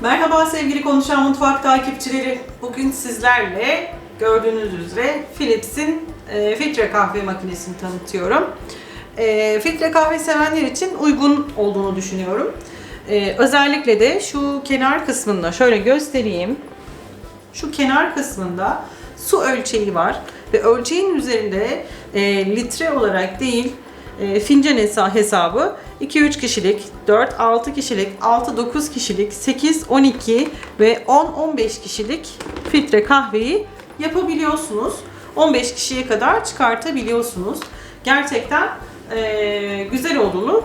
Merhaba sevgili Konuşan Mutfak takipçileri. Bugün sizlerle gördüğünüz üzere Philips'in e, filtre kahve makinesini tanıtıyorum. E, filtre kahve sevenler için uygun olduğunu düşünüyorum. E, özellikle de şu kenar kısmında şöyle göstereyim. Şu kenar kısmında su ölçeği var ve ölçeğin üzerinde e, litre olarak değil e, fincan hesa- hesabı 2-3 kişilik, 4-6 kişilik, 6-9 kişilik, 8-12 ve 10-15 kişilik filtre kahveyi yapabiliyorsunuz. 15 kişiye kadar çıkartabiliyorsunuz. Gerçekten e, güzel olduğunu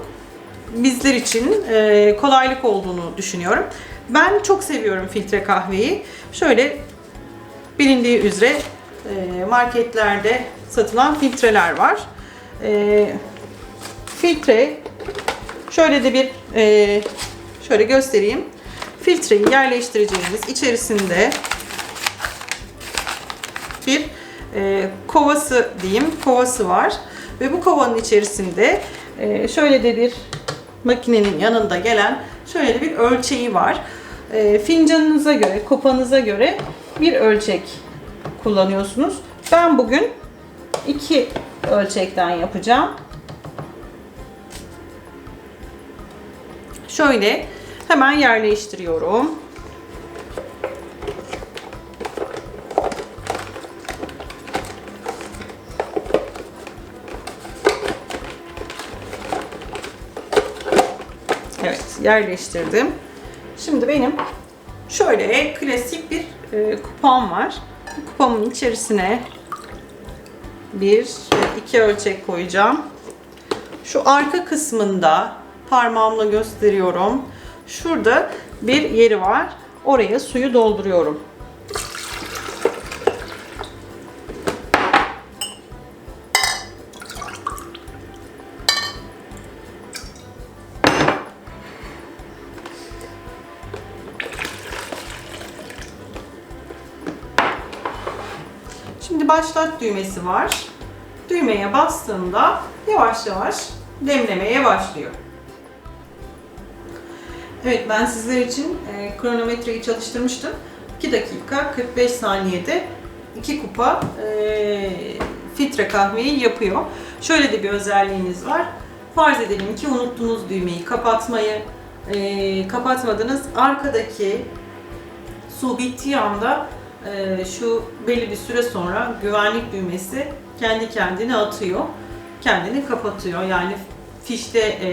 bizler için e, kolaylık olduğunu düşünüyorum. Ben çok seviyorum filtre kahveyi. Şöyle bilindiği üzere e, marketlerde satılan filtreler var. E, filtre şöyle de bir e, şöyle göstereyim. Filtreyi yerleştireceğimiz içerisinde bir e, kovası diyeyim kovası var ve bu kovanın içerisinde e, şöyle de bir makinenin yanında gelen şöyle de bir ölçeği var. E, fincanınıza göre, kopanıza göre bir ölçek kullanıyorsunuz. Ben bugün iki ölçekten yapacağım. Şöyle hemen yerleştiriyorum. Evet, yerleştirdim. Şimdi benim şöyle klasik bir e, kupam var. Bu kupamın içerisine bir ve iki ölçek koyacağım. Şu arka kısmında parmağımla gösteriyorum. Şurada bir yeri var. Oraya suyu dolduruyorum. Şimdi başlat düğmesi var. Düğmeye bastığımda yavaş yavaş demlemeye başlıyor. Evet ben sizler için e, kronometreyi çalıştırmıştım. 2 dakika 45 saniyede 2 kupa e, filtre kahveyi yapıyor. Şöyle de bir özelliğiniz var. Farz edelim ki unuttunuz düğmeyi kapatmayı, e, kapatmadınız. Arkadaki su bittiği anda e, şu belli bir süre sonra güvenlik düğmesi kendi kendine atıyor. Kendini kapatıyor. Yani fişte e,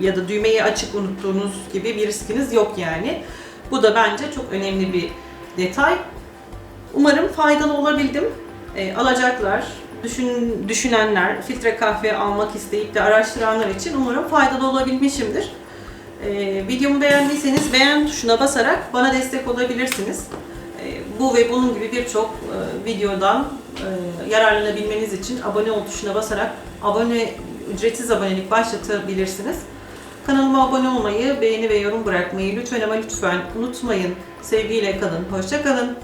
ya da düğmeyi açık unuttuğunuz gibi bir riskiniz yok yani. Bu da bence çok önemli bir detay. Umarım faydalı olabildim. E, alacaklar, düşün, düşünenler, filtre kahve almak isteyip de araştıranlar için umarım faydalı olabilmişimdir. E, videomu beğendiyseniz beğen tuşuna basarak bana destek olabilirsiniz. E, bu ve bunun gibi birçok e, videodan e, yararlanabilmeniz için abone ol tuşuna basarak abone ücretsiz abonelik başlatabilirsiniz. Kanalıma abone olmayı, beğeni ve yorum bırakmayı lütfen ama lütfen unutmayın. Sevgiyle kalın, hoşça kalın.